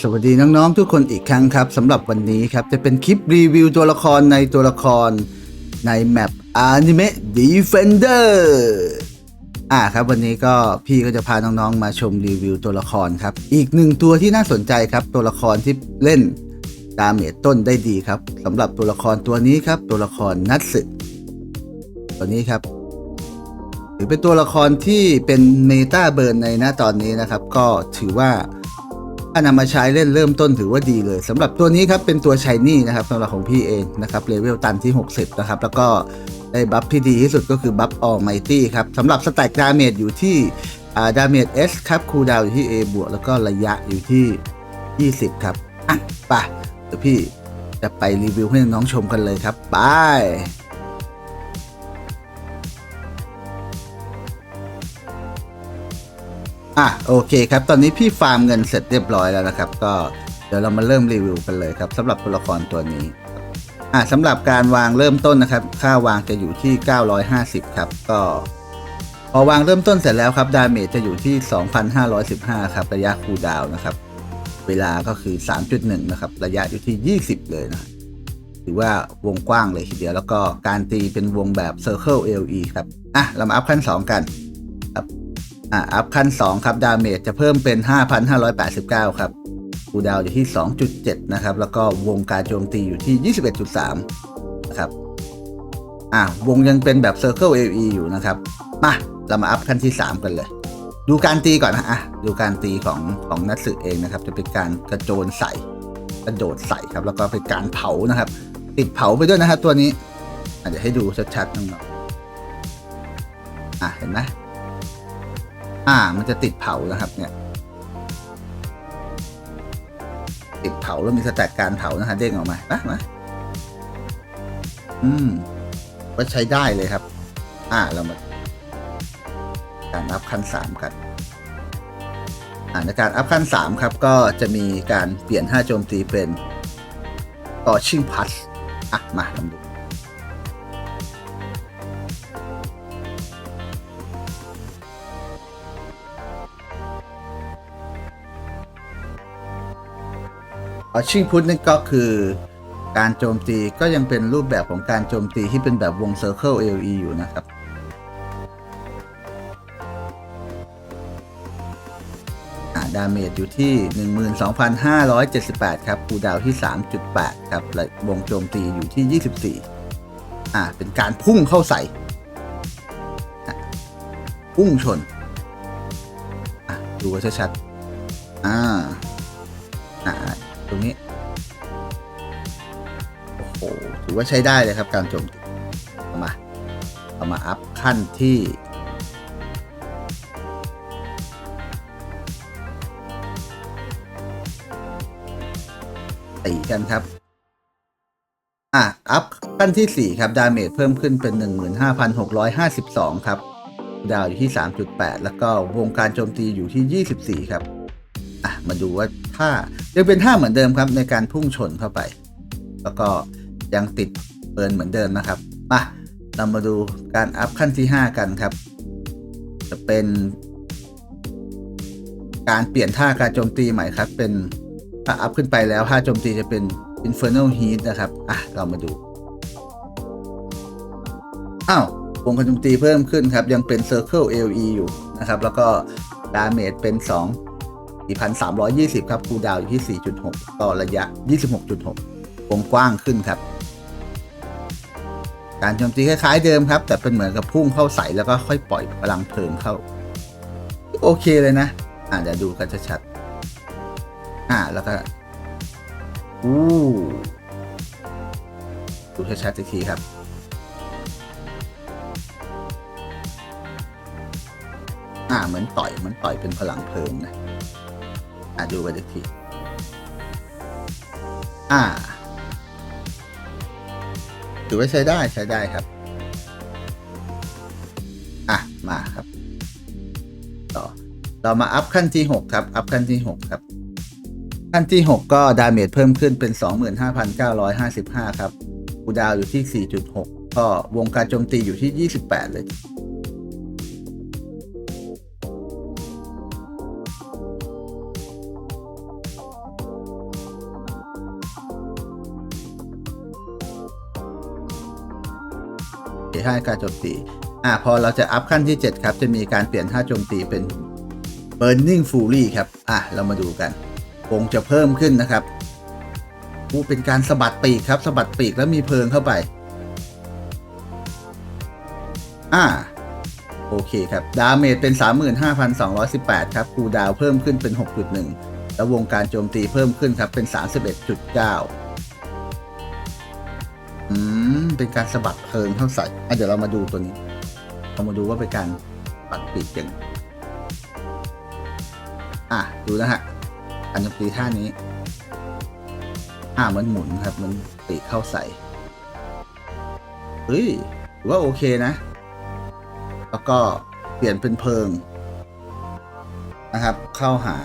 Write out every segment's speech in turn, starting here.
สวัสดีน้องๆ ทุกคนอีกครั้งครับสำหรับวันนี้ครับจะเป็นคลิปรีวิวตัวละครในตัวละครในแมป Anime Defender อ่าครับวันนี้ก็พี่ก็จะพาน้องๆ มาชมรีวิวตัวละครครับ อีกหนึ่งตัวที่น่าสนใจครับ ตัวละครที่เล่นดาเมจต้นได้ดีครับสำหรับตัวละครตัวนี้ครับ ตัวละครนัตสึตัวนี้ครับถือเป็นตัวละครที่เป็นเมตาเบิร์นในหน้าตอนนี้นะครับ ก็ถือว่า ถ้านำมาใช้เล่นเริ่มต้นถือว่าดีเลยสำหรับตัวนี้ครับเป็นตัวชายนี่นะครับสำหรับของพี่เองนะครับเลเวลตันที่ 60 นะครับ แล้วก็ได้บัฟที่ดีที่สุดก็คือบัฟออไมตี้ครับสำหรับสแต็กดาเมจอยู่ที่ดาเมจ S ครับคูลดาวอยู่ที่ A บวกแล้วก็ระยะอยู่ที่ 20 ครับอะไปเดี๋ยวพี่จะไปรีวิวให้น้องชมกันเลยครับ ไป อะโอเคครับ ตอนนี้พี่ฟาร์มเงินเสร็จเรียบร้อยแล้วนะครับ ก็เดี๋ยวเรามาเริ่มรีวิวกันเลยครับสำหรับตัวละครตัวนี้อะสำหรับการวางเริ่มต้นนะครับ ค่าวางจะอยู่ที่ 950 ครับ ก็ พอวางเริ่มต้นเสร็จแล้วครับ ดาเมจจะอยู่ที่ 2,515 ครับระยะคูลดาวนะครับ เวลาก็คือ 3.1 นะครับ ระยะอยู่ที่ 20 เลยนะถือว่าวงกว้างเลยทีเดียวแล้วก็การตีเป็นวงแบบ Circle LE ครับ อะ เรามาอัพขั้น 2 กัน อ่าอัพขั้น 2 ครับดาเมจจะเพิ่มเป็น 5,589 ครับคูดาวอยู่ที่ 2.7 นะครับ แล้วก็วงการโจมตีอยู่ที่ 21.3 นะครับ อ่าวงยังเป็นแบบ Circle AE อยู่นะครับ มา เรามาอัพขั้นที่ 3 กันเลย ดูการตีก่อนนะอะดูการตีของของนัตสึเองนะครับ จะเป็นการกระโจนใส่ กระโดดใส่ครับ แล้วก็เป็นการเผานะครับ ติดเผาไปด้วยนะครับตัวนี้อะเดี๋ยวให้ดูชัดๆหน้องๆอะเห็นไหม อ่า มันจะติดเผานะครับ เนี่ย ติดเผาแล้วมีสแต็กการเผานะฮะเด้งออกมาปะมาอืมก็ใช้ได้เลยครับ อ่าเรามาการอัพขั้นสามกันอ่าในการอัพขั้นสามครับ ก็จะมีการเปลี่ยนท่าโจมตีเป็นต่อชิงพัสอะมาลองดู อชิงพุทธนั่นก็คือการโจมตีก็ยังเป็นรูปแบบของการโจมตีที่เป็นแบบวง Circle AOE อยู่นะครับ ดาเมจอยู่ที่ 12,578 ครับคูดาวที่ 3.8 ครับ และวงโจมตีอยู่ที่ 24 อ่า เป็นการพุ่งเข้าใส่ พุ่งชน อะ ดูไว้ชัดๆอ่าอ่า รงนี้ โอ้โห ถือว่าใช้ได้เลยครับการโจมตีเอามา เอามาอัพขั้นที่ตีกันครับ อะ อัพขั้นที่ 4 ครับ ดาเมจเพิ่มขึ้นเป็น 15,652 ครับ ดาวอยู่ที่ 3.8 แล้วก็วงการโจมตีอยู่ที่ 24 ครับ อะ มาดูว่า ท่ายังเป็นท่าเหมือนเดิมครับในการพุ่งชนเข้าไป แล้วก็ยังติดเบิร์นเหมือนเดิมนะครับมาเรามาดูการอัพขั้นที่ 5 กันครับ จะเป็นการเปลี่ยนท่าการโจมตีใหม่ครับ เป็นถ้าอัพขึ้นไปแล้วท่าโจมตีจะเป็น Infernal Heat นะครับ อะ เรามาดู อ้าววงการโจมตีเพิ่มขึ้นครับ ยังเป็น Circle AOE อยู่นะครับ แล้วก็ดาเมจเป็น 2 4,320 ครับคูดาวอยู่ที่ 4.6 ต่อระยะ 26.6วงกว้างขึ้นครับ การโจมตีคล้ายๆเดิมครับ แต่เป็นเหมือนกับพุ่งเข้าใส่แล้วก็ค่อยปล่อยพลังเพลิงเข้า โอเคเลยนะอ่าเดี๋ยวดูกันชัดๆอ่าแล้วก็อู้ดูชัดๆอีกทีครับอ่าเหมือนต่อยเหมือนต่อยเป็นพลังเพลิงนะ อะดูกันอีกที อ่าถือว่าใช้ได้ใช้ได้ครับ อะ มาครับ ต่อ เรามาอัพขั้นที่ 6 ครับ อัพขั้นที่ 6 ครับ ขั้นที่ 6 ก็ดาเมจเพิ่มขึ้นเป็น 25,955 ครับคูดาวอยู่ที่ 4.6 ก็วงการโจมตีอยู่ที่ 28 เลย ท่าการโจมตีอ่าพอเราจะอัพขั้นที่ 7 ครับ จะมีการเปลี่ยนท่าโจมตีเป็น Burning Fury ครับ อะ เรามาดูกันวงจะเพิ่มขึ้นนะครับอู้เป็นการสะบัดปีกครับสะบัดปีกแล้วมีเพลิงเข้าไป อ่า โอเคครับ ดาเมจเป็น 35,218 ครับคูดาวเพิ่มขึ้นเป็น 6.1 แล้ววงการโจมตีเพิ่มขึ้นครับเป็น 31.9 อืม เป็นการสะบัดเพลิงเข้าใส่อะเดี๋ยวเรามาดูตัวนี้ เรามาดูว่าเป็นการปัดปีกยังไงอะ ดูนะฮะการโจมตีท่านี้ อ่ามันหมุนครับ มันปีกเข้าใส่ เฮ้ยว่าโอเคนะ แล้วก็เปลี่ยนเป็นเพลิง นะครับ เข้าหา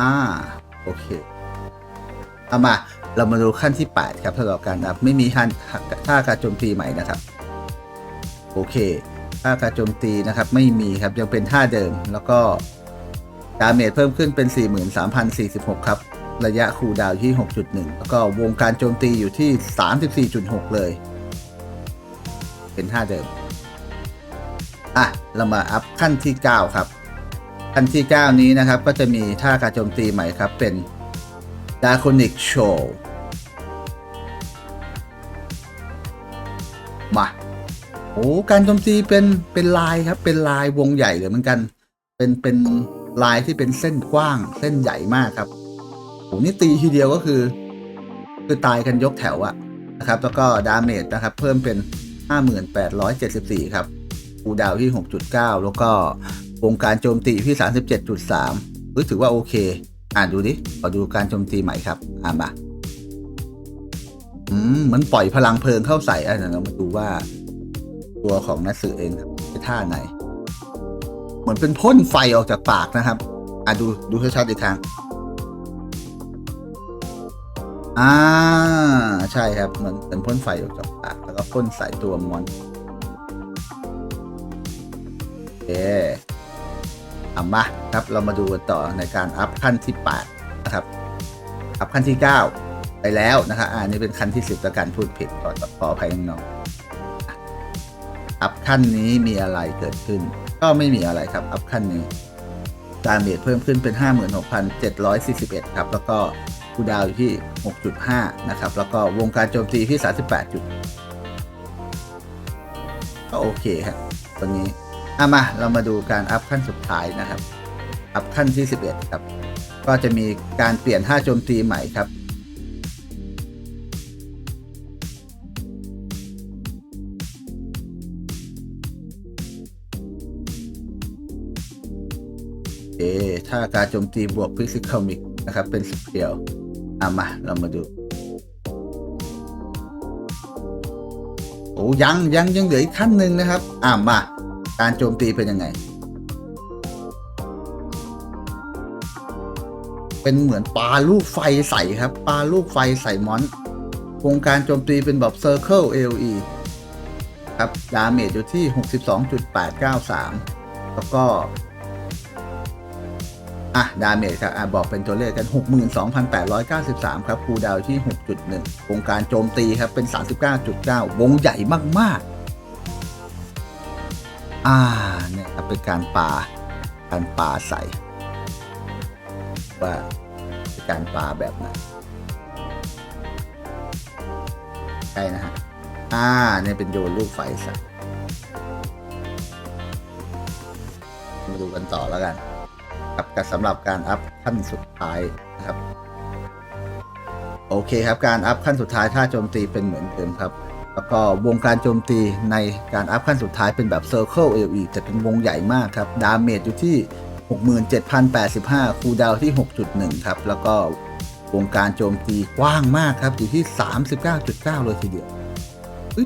อ่า โอเค เอามา เรามาดูขั้นที่ 8 ครับสำหรับการนับไม่มีท่านท่าการโจมตีใหม่นะครับ โอเคท่าการโจมตีนะครับไม่มีครับยังเป็นท่าเดิม แล้วก็ดาเมจเพิ่มขึ้นเป็น 43,046 ครับ ระยะคูลดาวที่ 6.1 แล้วก็วงการโจมตีอยู่ที่ 34.6 เลย เป็นท่าเดิม อะ เรามาอัพขั้นที่ 9 ครับ ขั้นที่ 9 นี้นะครับก็จะมีท่าการโจมตีใหม่ครับเป็น d a c o n i c Show มาโอ้การโจมตีเป็นเป็นลายครับ เป็นลายวงใหญ่เลยเหมือนกัน เป็นเป็นลายที่เป็นเส้นกว้าง เส้นใหญ่มากครับโอ้นี่ตีทีเดียวก็คือ คือตายกันยกแถวอะนะครับ แล้วก็ดาเมจนะครับ เพิ่มเป็น 5874 ครับคูดาวที่ 6.9 แล้วก็วงการโจมตีที่ 37.3รู้ถือว่าโอเค อ่านดูดิขอดูการโจมตีใหม่ครับ อ่านมาอืมเหมือนปล่อยพลังเพลิงเข้าใส่อะเดี๋ยวเรามาดูว่า ตัวของนักสือเองครับเป็นท่าไหน เหมือนเป็นพ่นไฟออกจากปากนะครับ อะดูดูชัดๆอีกครั้งอ่าใช่ครับเหมือนเป็นพ่นไฟออกจากปากแล้วก็พ่นใส่ตัวมอนโอเคเอามา ครับเรามาดูกันต่อในการอัพขั้นที่8นะครับอัพขั้นที่ 9 ไปแล้วนะครับอ่านี่เป็นขั้นที่ 10แล้วกันพูดผิดขอขออภัยน้องอัพขั้นนี้มีอะไรเกิดขึ้น ก็ไม่มีอะไรครับอัพขั้นนี้ดาเมจเพิ่มขึ้นเป็น 56,741 ครับ แล้วก็คูดาวอยู่ที่ 6.5 นะครับ แล้วก็วงการโจมตีที่ 38 จุด ก็โอเคครับตัวนี้อะมาเรามาดูการอัพขั้นสุดท้ายนะครับ อัพขั้นที่ 11 ครับ ก็จะมีการเปลี่ยนท่าโจมตีใหม่ครับ เอถ้าการโจมตีบวกฟิสิกอลมิกนะครับ เป็นสิบเดียวอะมา เรามาดูโอ้ยังยังยังเหลืออีกขั้นหนึ่งนะครับ อะมา การโจมตีเป็นยังไง เป็นเหมือนปลาลูกไฟใส่ครับปลาลูกไฟใส่มอนวงการโจมตีเป็นแบบ Circle AOE ครับ ดาเมจอยู่ที่ 62.893 แล้วก็ อะ ดาเมจครับอะบอกเป็นตัวเลขกัน 62,893 ครับ คูดาวที่ 6.1 วงการโจมตีครับเป็น 39.9 วงใหญ่มาก ๆ อ่า เนี่ยครับเป็นการปาการปาใส่ ว่าการปาแบบไหนใช่นะฮะ อ่าเนี่ยเป็นโยนลูกไฟใส่มาดูกันต่อแล้วกันครับกับสำหรับการอัพขั้นสุดท้ายนะครับ โอเคครับการอัพขั้นสุดท้ายถ้าโจมตีเป็นเหมือนเดิมครับ แล้วก็วงการโจมตีในการอัพขั้นสุดท้ายเป็นแบบ Circle AOE แต่เป็นวงใหญ่มากครับ ดาเมจอยู่ที่ 67,085 คูดาวที่ 6.1 ครับ แล้วก็วงการโจมตีกว้างมากครับ อยู่ที่ 39.9 เลยทีเดียว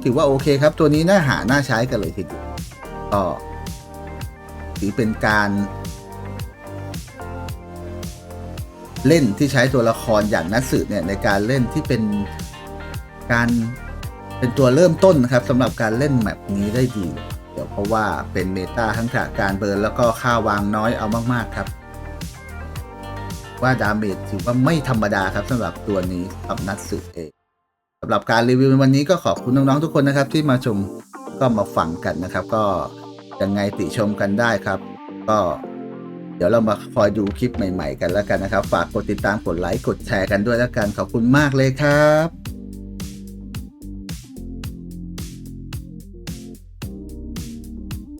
ถือว่าโอเคครับ ตัวนี้น่าหา น่าใช้กันเลยทีเดียวก็ถือเป็นการ เล่นที่ใช้ตัวละครอย่างนัตสึเนี่ยในการเล่นที่เป็นการเป็นตัวเริ่มต้นนะครับสำหรับการเล่นแมปนี้ได้ดี เดี๋ยวเพราะว่าเป็นเมตาทั้งากการเบิร์นแล้วก็ค่าวางน้อยเอามากๆครับ ว่าดาเมจถือว่าไม่ธรรมดาครับสำหรับตัวนี้กับนัตสึเองสำหรับการรีวิวในวันนี้ก็ขอบคุณน้องๆทุกคนนะครับ ที่มาชมก็มาฟังกันนะครับ ก็ยังไงติชมกันได้ครับ ก็เดี๋ยวเรามาคอยดูคลิปใหม่ ๆ กันแล้วกันนะครับ ฝากกดติดตามกดไลค์กดแชร์กันด้วยแล้วกันขอบคุณมากเลยครับ